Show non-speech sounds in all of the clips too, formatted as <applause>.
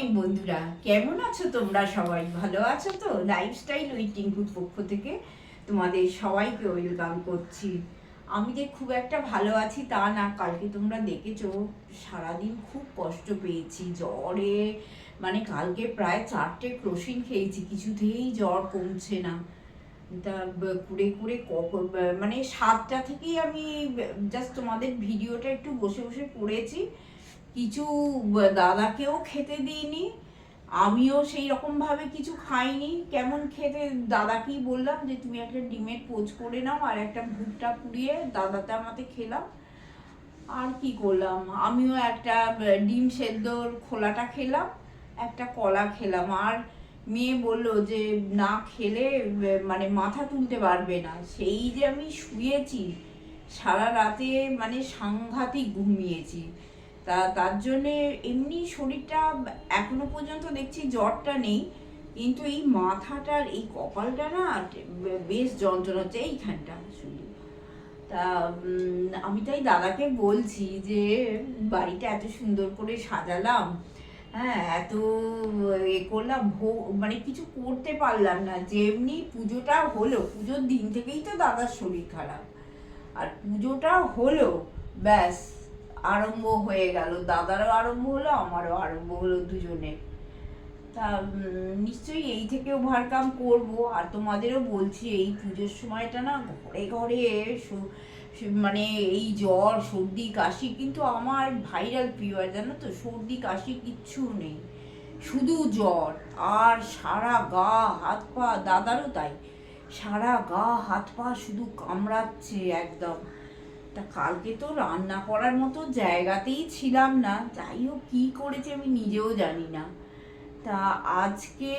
Morning বন্ধুরা। কেমন আছো তোমরা সবাই? ভালো আছো তো? লাইফস্টাইল উইথ টিঙ্কুর পক্ষ থেকে তোমাদের সবাইকে ওয়েলকাম করছি। আমি যে খুব একটা ভালো আছি তা না, কালকে তোমরা দেখেছ, সারাদিন খুব কষ্ট পেয়েছি। জ্বরে মানে কালকে প্রায় চারটে ক্রোসিন খেয়েছি, কিছুতেই জ্বর কমছে না। তা কুড়ে কুড়ে মানে সাতটা থেকেই আমি জাস্ট তোমাদের ভিডিওটা একটু বসে বসে পড়েছি। কিছু দাদাকেও খেতে দিইনি, আমিও সেই রকম ভাবে কিছু খাইনি। কেমন খেতে, দাদাকেই বললাম যে, তুমি একটা ডিমের পোচ করে নাও আর একটা ভুট্টা পুড়িয়ে দাদাতে আমাতে খেলাম আর কি করলাম? আমিও একটা ডিম সেদ্ধর খোলাটা খেলাম, একটা কলা খেলাম। আর মেয়ে বলল যে, না খেলে মানে মাথা তুলতে পারবে না। সেই যে আমি শুয়েছি, সারা রাতে মানে সাংঘাতিক ঘুমিয়েছি। তা, তার জন্যে এমনি শরীরটা এখনও পর্যন্ত দেখছি জ্বরটা নেই, কিন্তু এই মাথাটার এই কপালটা না বেশ যন্ত্রণা হচ্ছে এইখানটা শুধু তা আমি তাই দাদাকে বলছি যে, বাড়িটা এত সুন্দর করে সাজালাম হ্যাঁ এত এ করলাম মানে কিছু করতে পারলাম না, যেমনি পুজোটা হলো, পুজোর দিন থেকেই তো দাদার শরীর খারাপ। আর পুজোটা হলো, ব্যাস। আরম্ভ হয়ে গেল। দাদারও আরম্ভ হলো, আমারও আরম্ভ হলো দুজনের। তা নিশ্চয়ই এই থেকে ওভারকাম করব। আর তোমাদেরও বলছি, এই পুজোর সময়টা না ঘরে ঘরে মানে এই জ্বর, সর্দি, কাশি, কিন্তু আমার ভাইরাল ফিভার জানো তো, সর্দি, কাশি কিচ্ছু নেই। শুধু জ্বর, আর সারা গা, হাত পা, দাদারও তাই। সারা গা, হাত পা শুধু কামড়াচ্ছে একদম। তা কালকে তো রান্না করার মতো জায়গাতেই ছিলাম না। যাই হোক, কী করেছে আমি নিজেও জানি না। তা আজকে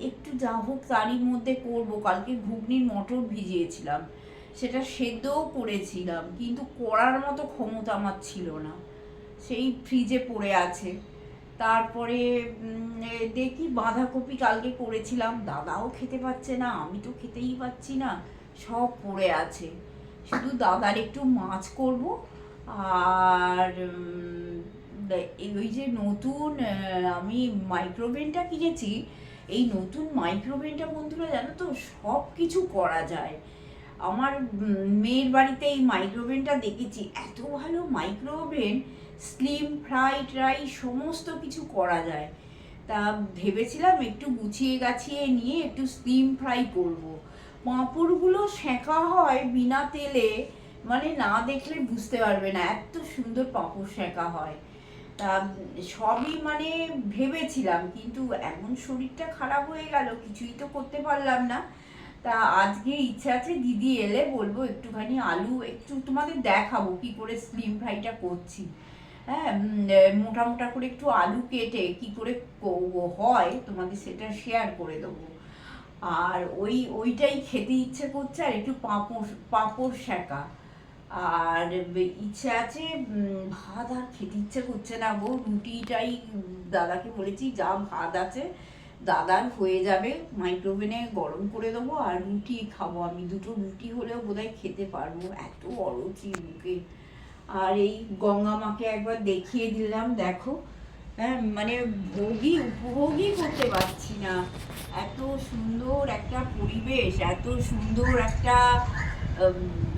একটু যা হোক তারই মধ্যে করব। কালকে ঘুগনির মটর ভিজিয়েছিলাম। সেটা সেদ্ধও করেছিলাম, কিন্তু করার মতো ক্ষমতা আমার ছিল না। সেই ফ্রিজে পড়ে আছে। তারপরে দেখি বাঁধাকপি কালকে করেছিলাম। দাদাও খেতে পাচ্ছে না, আমি তো খেতেই পাচ্ছি না। সব পড়ে আছে। শুধু দাদার একটু মাছ করব, আর ওই যে নতুন আমি মাইক্রোওভেনটা কিনেছি, এই নতুন মাইক্রোওভেনটা বন্ধুরা জানো তো, সব কিছু করা যায় আমার মেয়ের বাড়িতে এই মাইক্রোওভেনটা দেখেছি, এত ভালো মাইক্রোওভেন স্লিম ফ্রাই ট্রাই সমস্ত কিছু করা যায় তা ভেবেছিলাম একটু গুছিয়ে গাছিয়ে নিয়ে একটু স্লিম ফ্রাই করব। পাঁপড়গুলো সেঁকা হয় বিনা তেলে মানে না দেখলে বুঝতে পারবে না, এত সুন্দর পাঁপড় সেঁকা হয়। তা, সবই মানে ভেবেছিলাম, কিন্তু এমন শরীরটা খারাপ হয়ে গেল, কিছুই তো করতে পারলাম না। তা আজকে ইচ্ছা আছে, দিদি এলে বলব একটুখানি আলু, একটু তোমাদের দেখাবো কি করে স্লিম ফ্রাইটা করছি। হ্যাঁ মোটা মোটা করে একটু আলু কেটে কি করে হয় তোমাদের সেটা শেয়ার করে দেবো। আর ওই, ওইটাই খেতে ইচ্ছে করছে আর একটু পাঁপড় পাঁপড় সেঁকা আর ইচ্ছে আছে ভাত আর খেতে ইচ্ছে করছে না গো। রুটিটাই দাদাকে বলেছি, যা ভাত আছে দাদার হয়ে যাবে। মাইক্রোওভেনে গরম করে দেবো আর রুটি খাব। আমি দুটো রুটি হলেও বোধহয় খেতে পারব। এত অরুচি মুখে। আর এই গঙ্গা মাকে একবার দেখিয়ে দিলাম, দেখো। মানে ভোগই, উপভোগই করতে পারছি না। এত সুন্দর একটা পরিবেশ, এত সুন্দর একটা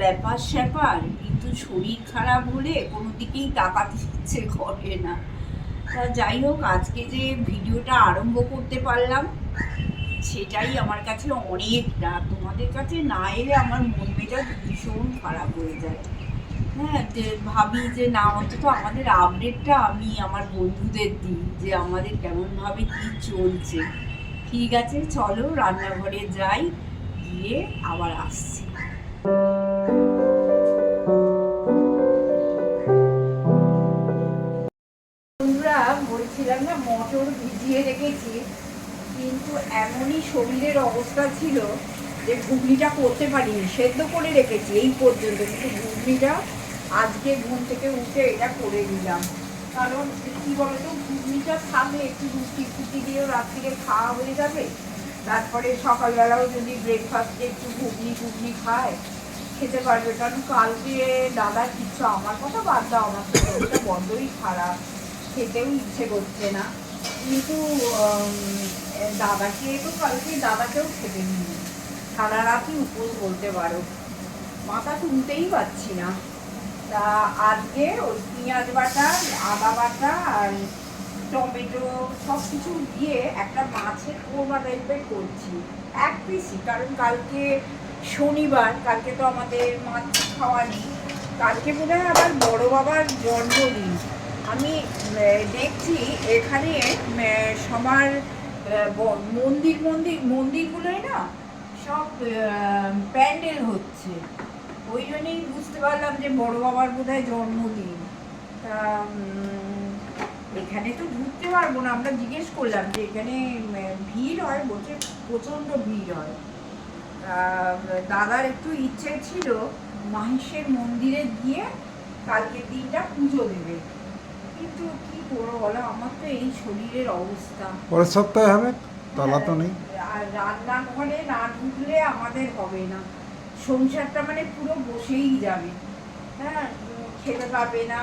ব্যাপার স্যাপার, কিন্তু শরীর খারাপ হলে কোনো দিকেই তাকাতে ইচ্ছে করে না। তা যাই হোক, আজকে যে ভিডিওটা আরম্ভ করতে পারলাম, সেটাই আমার কাছে অনেকটা। তোমাদের কাছে না এলে আমার মন মেজাজ ভীষণ খারাপ হয়ে যায়। হ্যাঁ ভাবি যে, না, অন্তত আমাদের আপডেটটা আমি, আমার বন্ধুদের দিই, যে আমাদের কেমনভাবে কি চলছে। ঠিক আছে, চলো রান্নাঘরে যাই, গিয়ে আবার আসছি। বলছিলাম না, মটর ভিজিয়ে রেখেছি, কিন্তু এমনই শরীরের অবস্থা ছিল যে ঘুগনিটা করতে পারিনি, সেদ্ধ করে রেখেছি, এই পর্যন্ত, কিন্তু ঘুগনিটা আজকে ঘুম থেকে উঠে এটা করে নিলাম। কারণ কি বলতো, ঘুগনিটা থাকলে একটু রুটি ফুটি দিয়েও রাত্রিরে খাওয়া হয়ে যাবে। তারপরে সকালবেলাও যদি ব্রেকফাস্টে একটু ঘুগনি টুগনি খায়, খেতে পারবে। কারণ কালকে দাদা কিচ্ছু আমার কথা বাদ দাও, আমার শরীরটা বড্ডই খারাপ। খেতেও ইচ্ছে করছে না। কিন্তু দাদাকে তো কালকে দাদাকেও খেতে নিই সারা রাতই উপোস বলতে পারো। মাথা তুলতেই পারছি না। তা আজকে ওই পেঁয়াজ বাটা, আদা বাটা আর টমেটো সব কিছু দিয়ে একটা মাছের কোরমা টাইপের করছি। এক পিসই কারণ কালকে শনিবার, কালকে তো আমাদের মাছ খাওয়া নেই। কালকে বোধ হয় আবার বড় বাবার জন্মদিন। আমি দেখছি এখানে সবার মন্দির মন্দির, মন্দিরগুলোয় না সব প্যান্ডেল হচ্ছে। ওই জন্যই বুঝতে পারলাম যে বড় বাবার বোধহয় জন্মদিন। তা এখানে তো ঢুকতে পারব না। আমরা জিজ্ঞেস করলাম যে এখানে ভিড় হয় বলছে প্রচণ্ড ভিড় হয়। দাদার একটু ইচ্ছে ছিল মাহেশের মন্দিরে গিয়ে কালকের দিনটা পুজো দেবে। কিন্তু কি করব বলো? আমার তো এই শরীরের অবস্থা। পরের সপ্তাহে হবে? তলা তো নেই। আর রান্নাঘরে না ঢুকলে আমাদের হবে না। সংসারটা মানে পুরো বসেই যাবে। হ্যাঁ খেতে পাবে না।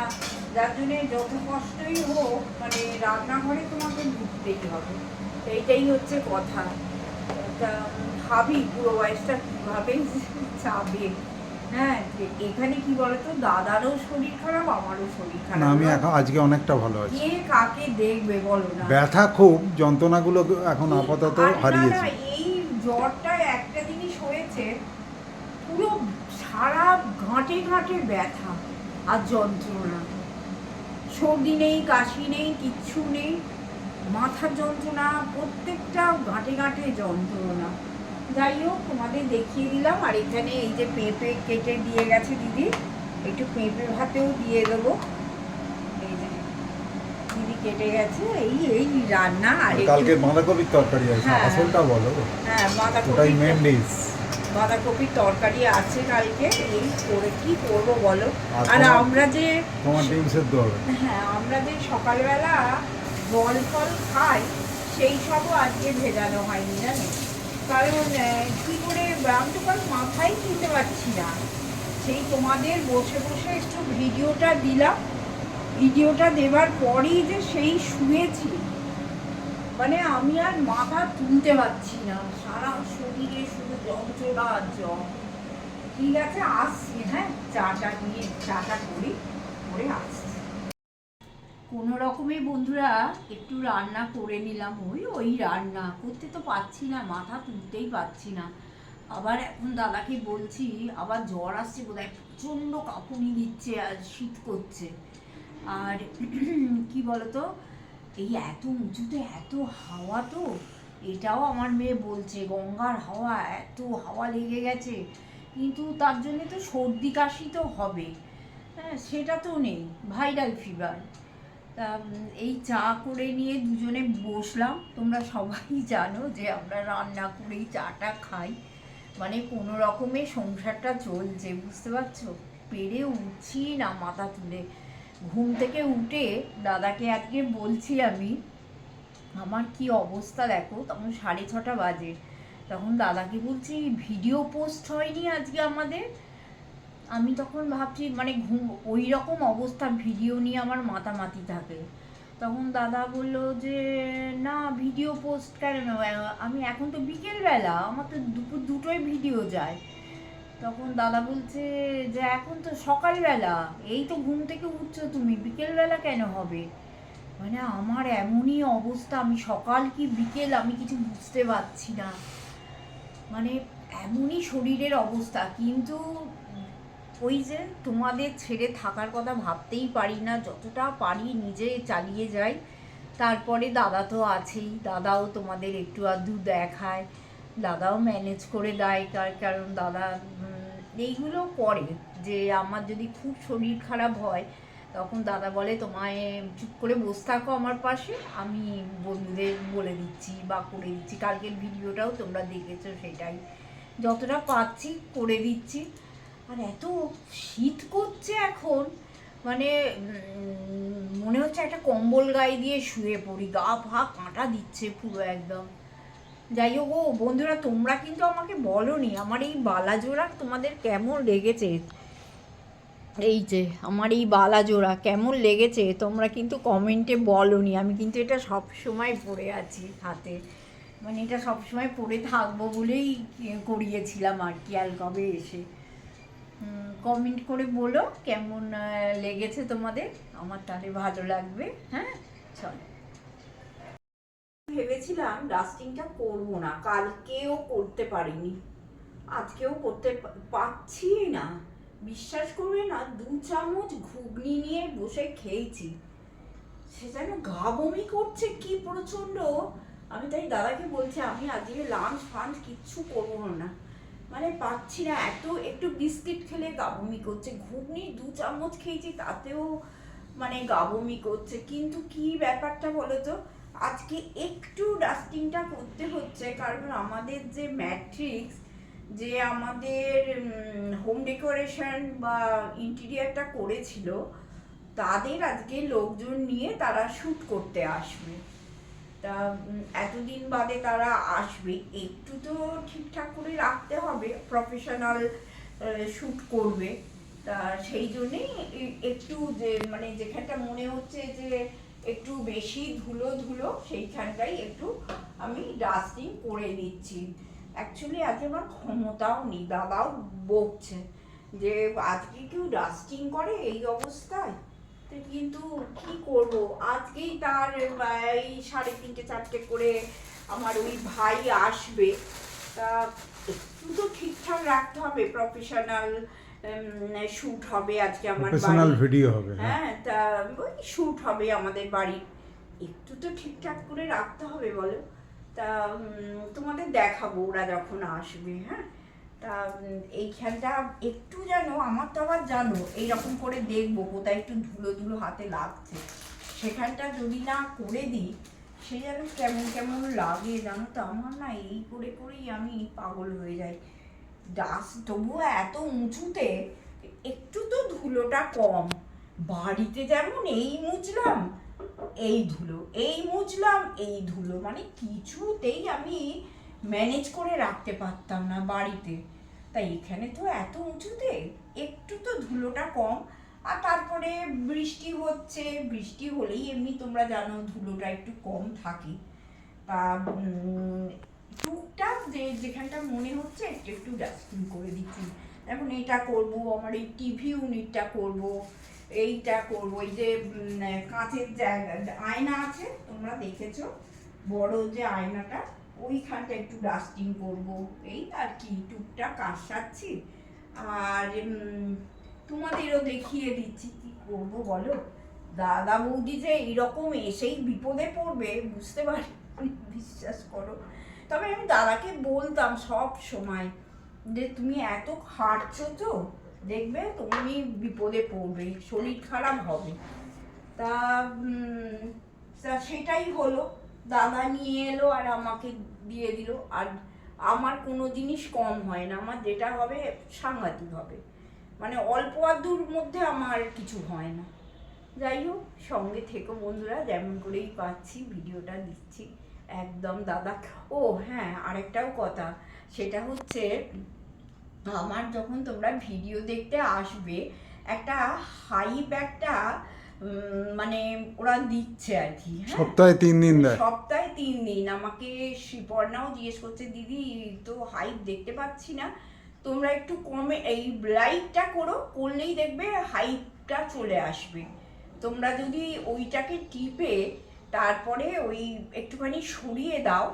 যার জন্যে যত কষ্টই হোক মানে রান্নাঘরে তোমাকে ঢুকতেই হবে। এইটাই হচ্ছে কথা। তা ভাবি পুরো বয়সটা কীভাবে যাবে? হ্যাঁ এখানে কি বলতো দাদারও শরীর খারাপ আমারও শরীর খারাপ। না আমি এখন আজকে অনেকটা ভালো আছি। কে কাকে দেখবে বলো না? ব্যথা খুব যন্ত্রণাগুলো এখন আপাতত হারিয়েছি। এই জ্বরটা একটা জিনিস হয়েছে পুরো সারা গাঁটে গাঁটে ব্যথা আর যন্ত্রণা। সর্দি নেই কাশি নেই কিচ্ছু নেই। মাথার যন্ত্রণা প্রত্যেকটা গাঁটে গাঁটে যন্ত্রণা। যাই হোক তোমাদের দেখিয়ে দিলাম। আর এখানে এই যে পেঁপে কেটে দিয়ে গেছে দিদি একটু পেঁপে ভাতেও দিয়ে দেবো। এই যে দিদি কেটে গেছে এই এই রান্না আর কালকে বাঁধাকপির তরকারি আছে হ্যাঁ। আসলটা বলো। হ্যাঁ বাঁধাকপি মেন ডিশ বাঁধাকপির তরকারি আছে কালকে এই করে কি করব বলো? আর আমরা যে তোমার ডিম সেদ্ধ হবে। হ্যাঁ আমরা যে সকালবেলা জল ফল খাই সেই সবও আজকে ভেজানো হয়নি জানো? কারণ কি করে আমি তো কারণ মাথায় তুলতে পারছি না। সেই তোমাদের বসে বসে একটু ভিডিওটা দিলাম। ভিডিওটা দেওয়ার পরেই যে সেই শুয়েছি। মানে আমি আর মাথা তুলতে পারছি না। সারা শরীরে শুধু আর জ্বর ঠিক আছে, আসছি হ্যাঁ? চাটা নিয়ে, চাটা করি, করে আসছি। কোনো রকমে বন্ধুরা, একটু রান্না করে নিলাম। ওই ওই রান্না করতে তো পারছি না, মাথা তুলতেই পারছি না। আবার এখন দাদাকে বলছি, আবার জ্বর আসছে বোধহয়, প্রচণ্ড কাঁপুনি দিচ্ছে আর শীত করছে। আর <clears throat> কি বলতো, এই এত উঁচুতে এত হাওয়া তো। এটাও আমার মেয়ে বলছে, গঙ্গার হাওয়া, এত হাওয়া লেগে গেছে। কিন্তু তার জন্য তো সর্দি কাশি তো হবে। হ্যাঁ সেটা তো নেই, ভাইরাল ফিভার তা, এই চা করে নিয়ে দুজনে বসলাম। তোমরা সবাই <laughs> জানো যে আমরা রান্না করেই চাটা খাই। মানে কোনো রকমে সংসারটা চলছে, বুঝতে পারছ? পেরে উঠছি না মাথা তুলে। ঘুম থেকে উঠে দাদাকে আজকে বলছি আমি আমার কি অবস্থা দেখো, তখন সাড়ে ছটা বাজে। তখন দাদাকে বলছি, ভিডিও পোস্ট হয়নি আজকে আমাদের? আমি তখন ভাবছি মানে ঘুম ওই রকম অবস্থা, ভিডিও নিয়ে আমার মাতামাতি থাকে। তখন দাদা বলল যে, না, ভিডিও পোস্ট কেন আমি, এখন তো বিকেলবেলা, আমার তো দুপুর দুটোই ভিডিও যায়। তখন দাদা বলছে যে, এখন তো সকালবেলা, এই তো ঘুম থেকে উঠছো তুমি, বিকেলবেলা কেন হবে? মানে আমার এমনই অবস্থা, আমি সকাল কি বিকেল আমি কিছু বুঝতে পারছি না। মানে এমনই শরীরের অবস্থা, কিন্তু ওই যে তোমাদের ছেড়ে থাকার কথা ভাবতেই পারি না, যতটা পারি নিজে চালিয়ে যাই। তারপরে দাদা তো আছেই, দাদাও তোমাদের একটু আধটু দেখায়, দাদাও ম্যানেজ করে দেয়, তার কারণ দাদা এইগুলো করে যে আমার যদি খুব শরীর খারাপ হয় তখন দাদা বলে, তোমায় চুপ করে বসে থাকো আমার পাশে, আমি বন্ধুদের বলে দিচ্ছি বা করে দিচ্ছি। কালকের ভিডিওটাও তোমরা দেখেছ সেটাই। যতটা পাচ্ছি করে দিচ্ছি। আর এত শীত করছে এখন মানে মনে হচ্ছে একটা কম্বল গায়ে দিয়ে শুয়ে পড়ি, গা ফা কাঁটা দিচ্ছে পুরো একদম। যাই হোক ও বন্ধুরা, তোমরা কিন্তু আমাকে বলনি, আমার এই বালাজোড়া তোমাদের কেমন লেগেছে? এই যে, আমার এই বালা জোড়া কেমন লেগেছে তোমরা কিন্তু কমেন্টে বলনি। আমি কিন্তু এটা সব সময় পরে আছি হাতে। মানে এটা সব সময় পরে থাকব বলেই করিয়েছিলাম আর কি অ্যালকবে এসে। কমেন্ট করে বলো কেমন লেগেছে তোমাদের। আমার তাহলে ভালো লাগবে হ্যাঁ? চলো। ভেবেছিলাম ডাস্টিংটা করব না, কালকেও করতে পারিনি। আজকেও করতে পারছি না। বিশ্বাস করবে না, দু চামচ ঘুগনি নিয়ে বসে খেয়েছি। সে যেন গা বমি করছে, কি প্রচণ্ড আমি তাই দাদাকে বলছি, আমি আজকে লাঞ্চ ফাঞ্চ কিচ্ছু করব না। মানে পাচ্ছি না, এত একটু বিস্কিট খেলে গা বমি করছে। ঘুগনি দু চামচ খেয়েছি, তাতেও মানে গা বমি করছে। কিন্তু কি ব্যাপারটা বলো তো? আজকে একটু ডাস্টিংটা করতে হচ্ছে, কারণ আমাদের যে ম্যাট্রিক্স যে আমাদের হোম ডেকোরেশন বা ইন্টেরিয়ারটা করেছিল, তাদের আজকে লোকজন নিয়ে তারা শ্যুট করতে আসবে। তা এতদিন বাদে তারা আসবে। একটু তো ঠিকঠাক করে রাখতে হবে প্রফেশনাল শ্যুট করবে। তা, সেই জন্যেই একটু যে মানে যেখানটা মনে হচ্ছে যে, একটু বেশি ধুলো ধুলো, সেইখানটাই একটু আমি ডাস্টিং করে নিচ্ছি অ্যাকচুয়ালি আজকে আমার ক্ষমতাও নেই দাদাও বকছে যে আজকে কেউ ডাস্টিং করে এই অবস্থায়? কিন্তু কি করব? আজকেই তার এই সাড়ে তিনটে চারটে করে আমার ওই ভাই আসবে। তা একটু তো ঠিকঠাক রাখতে হবে প্রফেশনাল শ্যুট হবে আজকে আমার প্রফেশনাল ভিডিও হবে হ্যাঁ। হ্যাঁ তা ওই শ্যুট হবে আমাদের বাড়ি। একটু তো ঠিকঠাক করে রাখতে হবে বলো। তা তোমাদের দেখাবো ওরা যখন আসবে হ্যাঁ? তা এইখানটা একটু যেন, আমার তো আবার জানো, এইরকম করে দেখব কোথায় একটু ধুলো ধুলো হাতে লাগছে। সেখানটা যদি না করে দিই, সে যেন কেমন কেমন লাগে জানো তো? আমার না এই করে করেই আমি পাগল হয়ে যাই। ডাস, তবুও এত উঁচুতে, একটু তো ধুলোটা কম। বাড়িতে যেমন এই মুছলাম এই ধুলো, এই মুছলাম, এই ধুলো। মানে কিছুতেই আমি ম্যানেজ করে রাখতে পারতাম না বাড়িতে। তাই এখানে তো এত উঁচুতে, একটু তো ধুলোটা কম। আর তারপরে বৃষ্টি হচ্ছে, বৃষ্টি হলেই এমনি তোমরা জানো ধুলোটা একটু কম থাকে। তা টুকটাক যে যেখানটা মনে হচ্ছে একটু একটু ডাস্টিং করে দিচ্ছি। এখন এটা করব, আমার এই টিভি ইউনিটটা করব। এইটা করব, এই যে কাঁচের জায়গা আয়না আছে, তোমরা দেখেছ, বড় যে আয়নাটা, ওইখানটা একটু ডাস্টিং করব, এই আর কি, টুকটাক কাজ আর তোমাদেরও দেখিয়ে দিচ্ছি কি করব বলো? দাদা বৌদি যে এইরকম এসেই বিপদে পড়বে, বুঝতে পারি বিশ্বাস করো। তবে আমি দাদাকে বলতাম সব সময় যে, তুমি এত খাটছো তো দেখবে তুমি বিপদে পড়বে, শরীর খারাপ হবে। তা তা সেটাই হলো। দাদা নিয়ে এলো আর আমাকে দিয়ে দিল। আর আমার কোনো জিনিস কম হয় না। আমার যেটা হবে সাংঘাতিক হবে। মানে অল্প আদুর মধ্যে আমার কিছু হয় না। যাই হোক, সঙ্গে থেকো বন্ধুরা, যেমন করেই পাচ্ছি, ভিডিওটা দিচ্ছি। একদম দাদা, ও হ্যাঁ আরেকটাও কথা। সেটা হচ্ছে আমার যখন তোমরা ভিডিও দেখতে আসবে একটা হাইপ একটা মানে ওরা দিচ্ছে আর কি হ্যাঁ? সপ্তাহে তিন দিন দেয়। সপ্তাহে তিন দিন। আমাকে সুপর্ণাও জিজ্ঞেস করছে দিদি তো হাইপ দেখতে পাচ্ছি না। তোমরা একটু কমে এই লাইটটা করো করলেই দেখবে হাইপটা চলে আসবে। তোমরা যদি ওইটাকে টিপে তারপরে ওই একটুখানি সরিয়ে দাও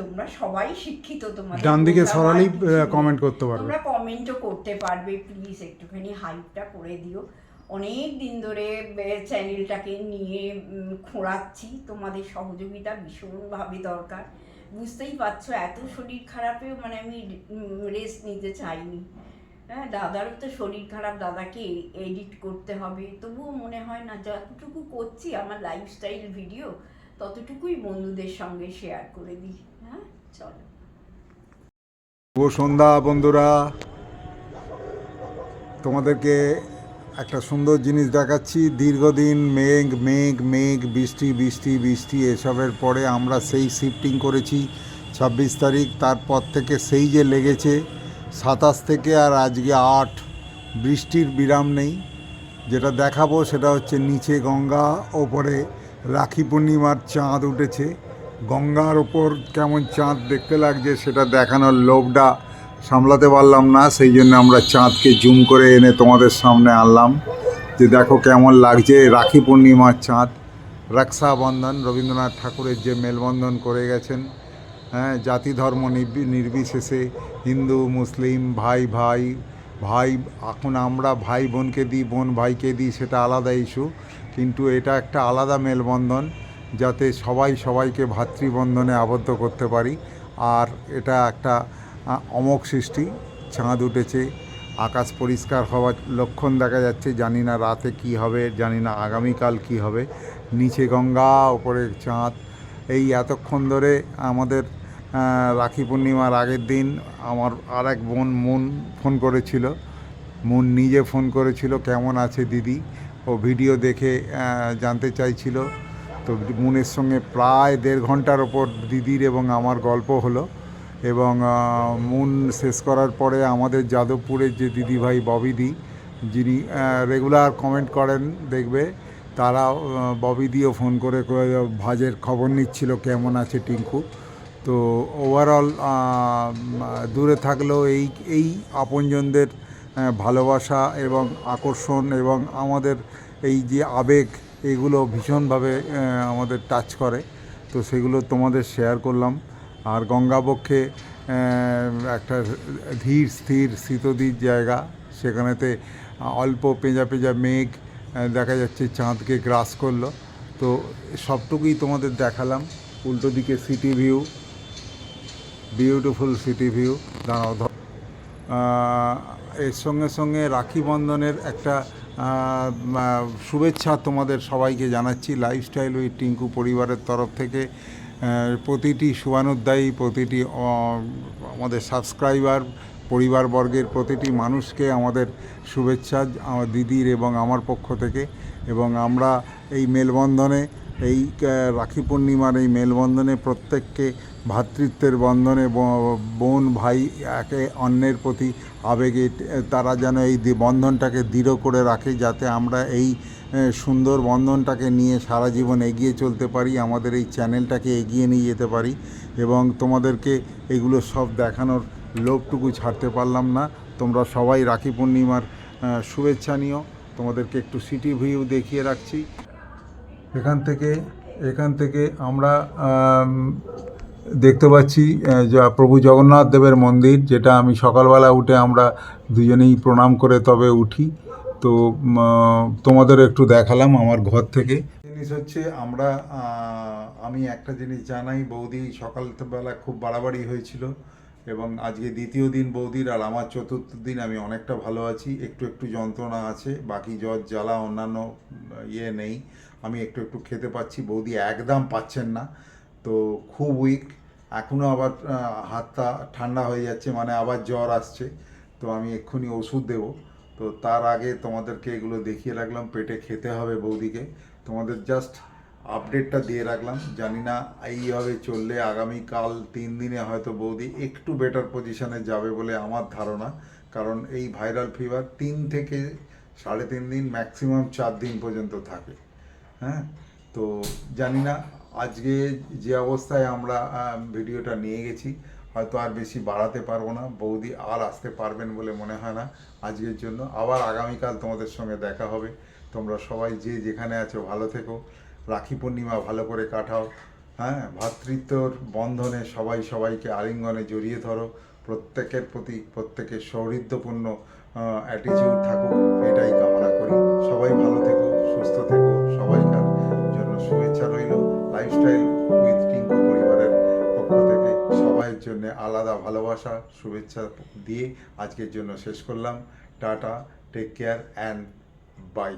তোমরা সবাই শিক্ষিত তোমাদের ডান দিকে সরালেই। কমেন্ট করতে পারবে তোমরা কমেন্টও করতে পারবে প্লিজ একটুখানি হাইপটা করে দিও। অনেক দিন ধরে চ্যানেলটাকে নিয়ে খোঁড়াচ্ছি। তোমাদের সহযোগিতা ভীষণভাবে দরকার। বুঝতেই পারছ এত শরীর খারাপেও মানে আমি রেস্ট নিতে চাইনি। হ্যাঁ দাদারও তো শরীর খারাপ দাদাকে এডিট করতে হবে। তবুও মনে হয় না যতটুকু করছি আমার লাইফস্টাইল ভিডিও ততটুকুই বন্ধুদের সঙ্গে শেয়ার করে দিই। হ্যাঁ? চলো। সন্ধ্যা, বন্ধুরা। তোমাদেরকে একটা সুন্দর জিনিস দেখাচ্ছি। দীর্ঘদিন মেঘ মেঘ মেঘ, বৃষ্টি বৃষ্টি বৃষ্টি, এসবের পরে আমরা সেই শিফটিং করেছি ছাব্বিশ তারিখ। তারপর থেকে সেই যে লেগেছে, সাতাশ থেকে আর আজকে আট। বৃষ্টির বিরাম নেই। যেটা দেখাবো সেটা হচ্ছে নিচে গঙ্গা, ওপরে রাখি পূর্ণিমার চাঁদ উঠেছে। গঙ্গার ওপর কেমন চাঁদ দেখতে লাগছে সেটা দেখানোর লোভটা সামলাতে পারলাম না, সেই জন্য আমরা চাঁদকে জুম করে এনে তোমাদের সামনে আনলাম। যে দেখো কেমন লাগছে রাখি পূর্ণিমার চাঁদ। রক্ষাবন্ধন, রবীন্দ্রনাথ ঠাকুরের যে মেলবন্ধন করে গেছেন হ্যাঁ জাতি ধর্ম নির্বি- নির্বিশেষে হিন্দু, মুসলিম, ভাই ভাই ভাই, এখন আমরা ভাই বোনকে দিই, বোন ভাইকে দিই, সেটা আলাদা ইস্যু কিন্তু এটা একটা আলাদা মেলবন্ধন যাতে সবাই সবাইকে ভাতৃবন্ধনে আবদ্ধ করতে পারি। আর এটা একটা অমোঘ সৃষ্টি চাঁদ উঠেছে, আকাশ পরিষ্কার হওয়ার লক্ষণ দেখা যাচ্ছে। জানি না রাতে কি হবে, জানি না আগামীকাল কি হবে। নিচে গঙ্গা ওপরে চাঁদ এই এতক্ষণ ধরে আমাদের রাখি পূর্ণিমার আগের দিন আমার আর এক বোন মন ফোন করেছিল। মন নিজে ফোন করেছিল, কেমন আছে দিদি? ও ভিডিও দেখে জানতে চাইছিল। তো মুনের সঙ্গে প্রায় দেড় ঘণ্টার ওপর দিদির এবং আমার গল্প হলো। এবং মুন শেষ করার পরে আমাদের যাদবপুরের যে দিদিভাই ববিদি, যিনি রেগুলার কমেন্ট করেন, দেখবে তারা ববিদিও ফোন করে ভাজের খবর নিচ্ছিল, কেমন আছে টিঙ্কু? তো ওভারঅল দূরে থাকলেও এই এই আপনজনদের ভালোবাসা এবং আকর্ষণ এবং আমাদের এই যে আবেগ, এগুলো ভীষণভাবে আমাদের টাচ করে। তো সেগুলো তোমাদের শেয়ার করলাম। আর গঙ্গাবক্ষে একটা ধীর, স্থির শীতদির জায়গা। সেখানেতে অল্প পেঁজা পেঁজা মেঘ দেখা যাচ্ছে চাঁদকে গ্রাস করল। তো সবটুকুই তোমাদের দেখালাম। উল্টো দিকে city view beautiful city view দাঁড়াও এর সঙ্গে সঙ্গে রাখি বন্ধনের একটা শুভেচ্ছা তোমাদের সবাইকে জানাচ্ছি। লাইফস্টাইল উইথ টিঙ্কু পরিবারের তরফ থেকে প্রতিটি শুভানুদ্দায়ী প্রতিটি আমাদের সাবস্ক্রাইবার পরিবারবর্গের প্রতিটি মানুষকে আমাদের শুভেচ্ছা, আমার দিদির এবং আমার পক্ষ থেকে। এবং আমরা এই মেলবন্ধনে এই রাখি পূর্ণিমার এই মেলবন্ধনে প্রত্যেককে ভ্রাতৃত্বের বন্ধনে বোন, ভাই, একে অন্যের প্রতি আবেগে তারা যেন এই বন্ধনটাকে দৃঢ় করে রাখে, যাতে আমরা এই সুন্দর বন্ধনটাকে নিয়ে সারা জীবন এগিয়ে চলতে পারি, আমাদের এই চ্যানেলটাকে এগিয়ে নিয়ে যেতে পারি এবং তোমাদেরকে এগুলো সব দেখানোর লোভটুকু ছাড়তে পারলাম না। তোমরা সবাই রাখি পূর্ণিমার শুভেচ্ছা নিও। তোমাদেরকে একটু সিটি ভিউ দেখিয়ে রাখছি। এখান থেকে এখান থেকে আমরা দেখতে পাচ্ছি প্রভু জগন্নাথ দেবের মন্দির, যেটা আমি সকালবেলা উঠে আমরা দুজনেই প্রণাম করে তবে উঠি। তো তোমাদের একটু দেখালাম আমার ঘর থেকে। জিনিস হচ্ছে আমরা আমি একটা জিনিস জানাই, বৌদি সকালবেলা খুব বাড়াবাড়ি হয়েছিল এবং আজকে দ্বিতীয় দিন বৌদির আর আমার চতুর্থ দিন, আমি অনেকটা ভালো আছি, একটু একটু যন্ত্রণা আছে, বাকি জ্বর, জ্বালা, অন্যান্য ইয়ে নেই। আমি একটু একটু খেতে পাচ্ছি, বৌদি একদম পাচ্ছেন না। তো খুব উইক এখনও আবার হাতটা ঠান্ডা হয়ে যাচ্ছে মানে আবার জ্বর আসছে। তো আমি এক্ষুনি ওষুধ দেব। তো তার আগে তোমাদেরকে এগুলো দেখিয়ে রাখলাম, পেটে খেতে হবে বৌদিকে। তোমাদের জাস্ট আপডেটটা দিয়ে রাখলাম। জানি না এইভাবে চললে আগামীকাল তিন দিনে হয়তো বৌদি একটু বেটার পজিশনে যাবে বলে আমার ধারণা। কারণ এই ভাইরাল ফিভার তিন থেকে সাড়ে তিন দিন ম্যাক্সিমাম চার দিন পর্যন্ত থাকে। হ্যাঁ? তো জানি না, আজকে যে অবস্থায় আমরা ভিডিওটা নিয়ে গেছি, হয়তো আর বেশি বাড়াতে পারব না। বৌদি আর আসতে পারবেন বলে মনে হয় না আজকের জন্য। আবার আগামীকাল তোমাদের সঙ্গে দেখা হবে। তোমরা সবাই যে যেখানে আছো ভালো থেকো। রাখি পূর্ণিমা ভালো করে কাটাও। হ্যাঁ? ভ্রাতৃত্বর বন্ধনে সবাই সবাইকে আলিঙ্গনে জড়িয়ে ধরো। প্রত্যেকের প্রতি প্রত্যেকের সৌহৃদ্যপূর্ণ অ্যাটিচিউড থাকুক। এটাই কামনা করি। সবাই ভালো থেকো, সুস্থ থেকো। সবাইয়ের জন্য আলাদা ভালোবাসা, শুভেচ্ছা দিয়ে আজকের জন্য শেষ করলাম। Tata take care and bye